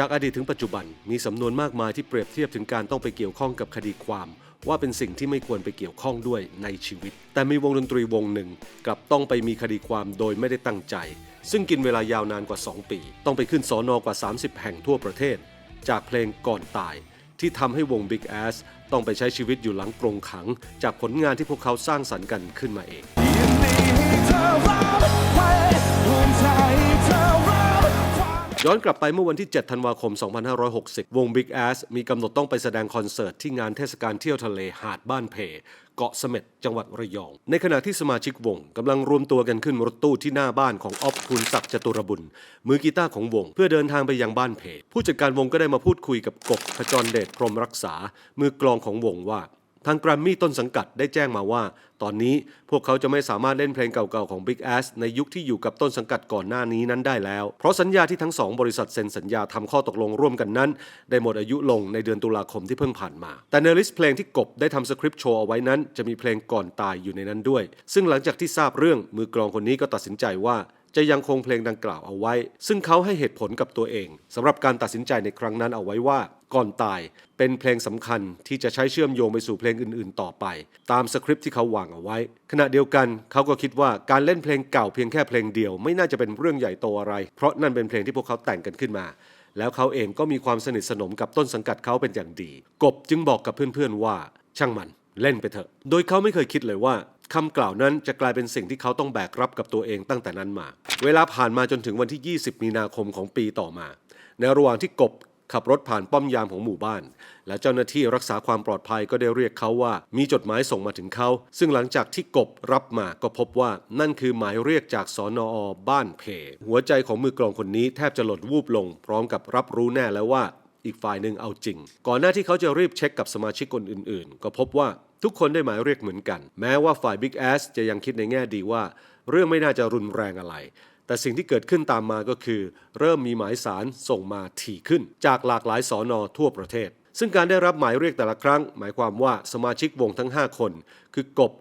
จากอดีตถึงปัจจุบันมีสำนวนมากมายที่เปรียบเทียบถึงการต้องไปเกี่ยวข้องกับคดีความ ว่าเป็นสิ่งที่ไม่ควรไปเกี่ยวข้องด้วยในชีวิต แต่มีวงดนตรีวงหนึ่งกลับต้องไปมีคดีความโดยไม่ได้ตั้งใจ ซึ่งกินเวลายาวนานกว่า 2 ปี ต้องไปขึ้นสอนอกว่า 30 แห่งทั่วประเทศ จากเพลงก่อนตาย ที่ทำให้วง Big Ass ต้องไปใช้ชีวิตอยู่หลังกรงขัง จากผลงานที่พวกเขาสร้างสรรค์กันขึ้นมาเอง ย้อนกลับไปเมื่อวันที่ 7 ธันวาคม 2560 วง Big Ass มีกำหนดต้องไปแสดงคอนเสิร์ตที่งานเทศกาลเที่ยวทะเลหาดบ้านเพ เกาะเสม็ดจังหวัดระยอง ในขณะที่สมาชิกวงกำลังรวมตัวกันขึ้นรถตู้ที่หน้าบ้านของออฟคูณศักดิ์จตุรบุญ มือกีตาร์ของวง เพื่อเดินทางไปยังบ้านเพ ผู้จัดการวงก็ได้มาพูดคุยกับกบขจรเดชพรมรักษา มือกลองของวงว่า ทางแกรมมี่ต้นสังกัดได้แจ้งมาว่า ตอนนี้พวกเขาจะไม่สามารถเล่นเพลงเก่าๆของ Big Ass ในยุคที่อยู่กับต้นสังกัดก่อนหน้านี้นั้นได้แล้ว เพราะสัญญาที่ทั้งสองบริษัทเซ็นสัญญาทำข้อตกลงร่วมกันนั้น ได้หมดอายุลงในเดือนตุลาคมที่เพิ่งผ่านมา แต่ในลิสต์เพลงที่กบได้ทำสคริปต์โชว์เอาไว้นั้น จะมีเพลงก่อนตายอยู่ในนั้นด้วย ซึ่งหลังจากที่ทราบเรื่องมือกลองคนนี้ก็ตัดสินใจว่า จะยังคงเพลงดังกล่าวเอาไว้ ซึ่งเขาให้เหตุผลกับตัวเองสำหรับการตัดสินใจในครั้งนั้นเอาไว้ว่าก่อนตายเป็นเพลงสำคัญที่จะใช้เชื่อมโยงไปสู่เพลงอื่น ๆ ต่อไป ตามสคริปที่เขาวางเอาไว้ ขณะเดียวกันเขาก็คิดว่าการเล่นเพลงเก่าเพียงแค่เพลงเดียว ไม่น่าจะเป็นเรื่องใหญ่โตอะไร เพราะนั่นเป็นเพลงที่พวกเขาแต่งกันขึ้นมา แล้วเขาเองก็มีความสนิทสนมกับต้นสังกัดเขาเป็นอย่างดี กบจึงบอกกับเพื่อนๆว่า ช่างมันเล่นไปเถอะ โดยเขาไม่เคยคิดเลยว่า คำกล่าวนั้นจะกลายเป็นสิ่งที่เขาต้องแบกรับกับตัวเองตั้งแต่นั้นมา เวลาผ่านมาจนถึงวันที่ 20 มีนาคมของปีต่อมา ในระหว่างที่กบขับรถผ่านป้อมยามของหมู่บ้าน และเจ้าหน้าที่รักษาความปลอดภัยก็ได้เรียกเขาว่า มีจดหมายส่งมาถึงเขา ซึ่งหลังจากที่กบรับมาก็พบว่านั่นคือหมายเรียกจากสอนออบ้านเพ หัวใจของมือกลองคนนี้แทบจะหลดวูบลง พร้อมกับรับรู้แน่แล้วว่าอีกฝ่ายหนึ่งเอาจริง ก่อนหน้าที่เขาจะรีบเช็คกับสมาชิกคนอื่นๆ ก็พบว่า ทุกคนได้หมายเรียกเหมือนกัน แม้ว่าฝ่าย Big Ass จะยังคิดในแง่ดีว่า เรื่องไม่น่าจะรุนแรงอะไร แต่สิ่งที่เกิดขึ้นตามมาก็คือ เริ่มมีหมายสารส่งมาถี่ขึ้น จากหลากหลายสอนอทั่วประเทศ ซึ่งการได้รับหมายเรียกแต่ละครั้ง หมายความว่าสมาชิกวงทั้ง 5 คน คือกบ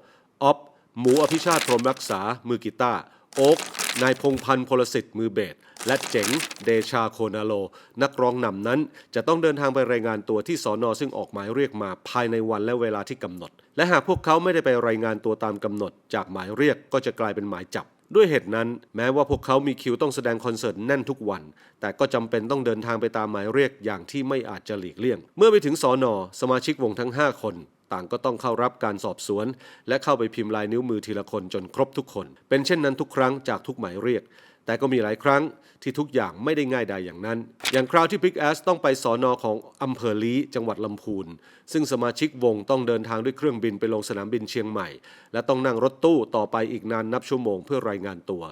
ออฟหมูอภิชาติพรมรักษามือกีตาร์ โอ๊กนายพงพันธ์พลสิทธิ์มือเบสและเจ๋งเดชาโคนาโล นักร้องนำนั้น จะต้องเดินทางไปรายงานตัวที่สอนอซึ่งออกหมายเรียกมาภายในวันและเวลาที่กำหนด และหากพวกเขาไม่ได้ไปรายงานตัวตามกำหนด จากหมายเรียกก็จะกลายเป็นหมายจับ ด้วยเหตุนั้น แม้ว่าพวกเขามีคิวต้องแสดงคอนเสิร์ตแน่นทุกวัน แต่ก็จำเป็นต้องเดินทางไปตามหมายเรียกอย่างที่ไม่อาจจะหลีกเลี่ยง เมื่อไปถึงสอนอสมาชิกวงทั้ง 5 คน ต่างก็ต้องเข้ารับการสอบสวน และเข้าไปพิมพ์ลายนิ้วมือทีละคนจนครบทุกคน เป็นเช่นนั้นทุกครั้งจากทุกหมายเรียก แต่ก็มีหลายครั้งที่ทุกอย่างไม่ได้ง่ายดายอย่างนั้น อย่างคราวที่ Big Ass ต้องไปสอนอของอำเภอลีจังหวัดลำพูน ซึ่งสมาชิกวงต้องเดินทางด้วยเครื่องบินไปลงสนามบินเชียงใหม่ และต้องนั่งรถตู้ต่อไปอีกนานนับชั่วโมงเพื่อรายงานตัว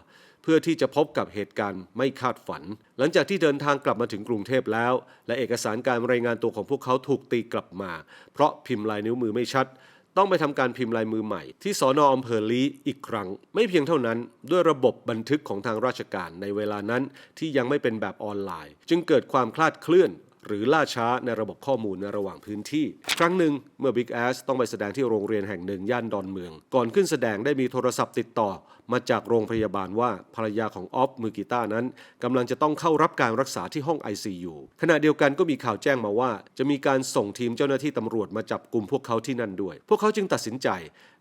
เพื่อที่จะพบกับเหตุการณ์ไม่คาดฝัน หลังจากที่เดินทางกลับมาถึงกรุงเทพแล้ว และเอกสารการรายงานตัวของพวกเขาถูกตีกลับมา เพราะพิมพ์ลายนิ้วมือไม่ชัด ต้องไปทำการพิมพ์ลายมือใหม่ ที่สอนออำเภอลีอีกครั้ง ไม่เพียงเท่านั้น ด้วยระบบบันทึกของทางราชการในเวลานั้นที่ยังไม่เป็นแบบออนไลน์ จึงเกิดความคลาดเคลื่อน หรือล่าช้าในระบบข้อมูลในระหว่างพื้นที่ ครั้งหนึ่งเมื่อ Big Ass ต้องไปแสดงที่โรงเรียนแห่งหนึ่งย่านดอนเมือง ก่อนขึ้นแสดงได้มีโทรศัพท์ติดต่อ มาจากโรงพยาบาลว่าภรรยาของออฟมือกีตาร์นั้นกำลังจะต้องเข้ารับการรักษาที่ห้อง ICU ขณะเดียวกันก็มีข่าวแจ้งมาว่า จะมีการส่งทีมเจ้าหน้าที่ตำรวจมาจับกลุ่มพวกเขาที่นั่นด้วย พวกเขาจึงตัดสินใจ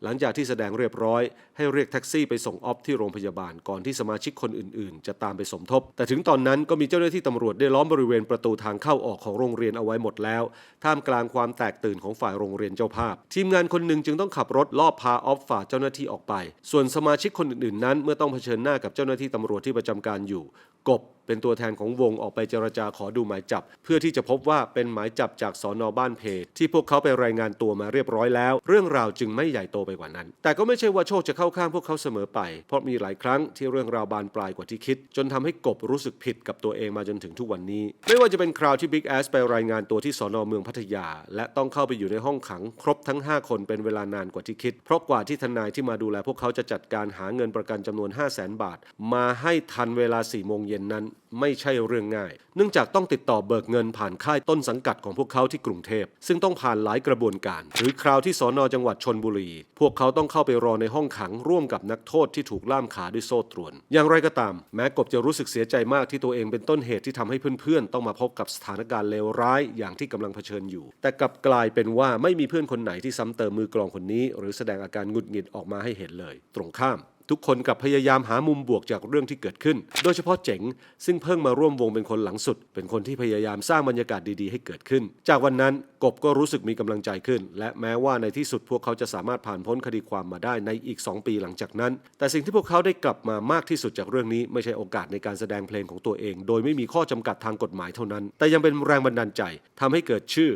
หลังจากที่แสดงเรียบร้อย ให้เรียกแท็กซี่ไปส่งออฟที่โรงพยาบาลก่อนที่สมาชิกคนอื่น ๆ จะตามไปสมทบ แต่ถึงตอนนั้นก็มีเจ้าหน้าที่ตำรวจได้ล้อมบริเวณประตูทางเข้าออกของโรงเรียนเอาไว้หมดแล้ว ท่ามกลางความแตกตื่นของฝ่ายโรงเรียนเจ้าภาพ ทีมงานคนหนึ่งจึงต้องขับรถลอบพาออฟฝ่าเจ้าหน้าที่ออกไป ส่วนสมาชิกคนอื่นๆนั้น เมื่อต้องเผชิญหน้ากับเจ้าหน้าที่ตำรวจที่ประจำการอยู่ กบ เป็นตัวแทนของวงออกไปเจรจาขอดูหมายจับ เพื่อที่จะพบว่าเป็นหมายจับจากสอนอบ้านเพ ที่พวกเขาไปรายงานตัวมาเรียบร้อยแล้ว เรื่องราวจึงไม่ใหญ่โตไปกว่านั้น แต่ก็ไม่ใช่ว่าโชคจะเข้าข้างพวกเขาเสมอไป เพราะมีหลายครั้งที่เรื่องราวบานปลายกว่าที่คิด จนทำให้กบรู้สึกผิดกับตัวเองมาจนถึงทุกวันนี้ ไม่ว่าจะเป็นคราวที่ Big Ass ไปรายงานตัวที่สอนอเมืองพัทยา และต้องเข้าไปอยู่ในห้องขัง ครบทั้ง 5 คนเป็นเวลานานกว่าที่คิด เพราะกว่าที่ทนายที่มาดูแลพวกเขาจะจัดการหาเงินประกันจำนวน 5 0 0 0 0 0 บาท มาให้ทันเวลา4โมงเย็นนั้นไม่ใช่เรื่องง่าย เนื่องจากต้องติดต่อเบิกเงินผ่านค่ายต้นสังกัดของพวกเขาที่กรุงเทพ ซึ่งต้องผ่านหลายกระบวนการ หรือคราวที่สอนอจังหวัดชนบุรี พวกเขาต้องเข้าไปรอในห้องขังร่วมกับนักโทษที่ถูกล่ามขาด้วยโซ่ตรวน อย่างไรก็ตาม แม้กบจะรู้สึกเสียใจมากที่ตัวเองเป็นต้นเหตุที่ทำให้เพื่อนๆ ต้องมาพบกับสถานการณ์เลวร้ายอย่างที่กำลังเผชิญอยู่ แต่กลับกลายเป็นว่าไม่มีเพื่อนคนไหนที่ซ้ำเติมมือกลองคนนี้ หรือแสดงอาการหงุดหงิดออกมาให้เห็นเลย ตรงข้าม ทุกคนกับพยายามหามุมบวกจากเรื่องที่เกิดขึ้น โดยเฉพาะเจ๋ง ซึ่งเพิ่งมาร่วมวงเป็นคนหลังสุด เป็นคนที่พยายามสร้างบรรยากาศดีๆ ให้เกิดขึ้น จากวันนั้นกบก็รู้สึกมีกำลังใจขึ้น และแม้ว่าในที่สุดพวกเขาจะสามารถผ่านพ้นคดีความมาได้ในอีก 2 ปีหลังจากนั้น แต่สิ่งที่พวกเขาได้กลับมามากที่สุดจากเรื่องนี้ ไม่ใช่โอกาสในการแสดงเพลงของตัวเอง โดยไม่มีข้อจำกัดทางกฎหมายเท่านั้น แต่ยังเป็นแรงบันดาลใจทำให้เกิดชื่อ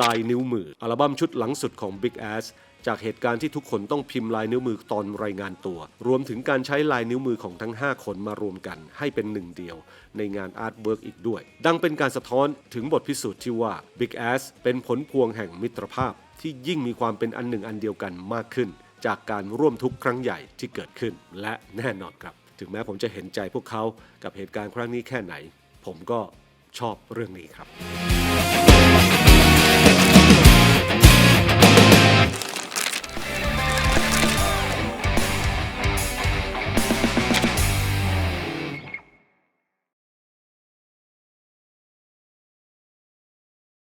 ลายนิ้วมืออัลบั้มชุดหลังสุดของ Big Ass จากเหตุการณ์ที่ทุกคนต้องพิมพ์ลายนิ้วมือตอนรายงานตัว รวมถึงการใช้ลายนิ้วมือของทั้ง 5 คนมารวมกันให้เป็นหนึ่งเดียว ในงานอาร์ตเวิร์กอีกด้วย ดังเป็นการสะท้อนถึงบทพิสูจน์ที่ว่า Big Ass เป็นผลพวงแห่งมิตรภาพ ที่ยิ่งมีความเป็นอันหนึ่งอันเดียวกันมากขึ้น จากการร่วมทุกครั้งใหญ่ที่เกิดขึ้น และแน่นอนครับ ถึงแม้ผมจะเห็นใจพวกเขากับเหตุการณ์ครั้งนี้แค่ไหน ผมก็ชอบเรื่องนี้ครับ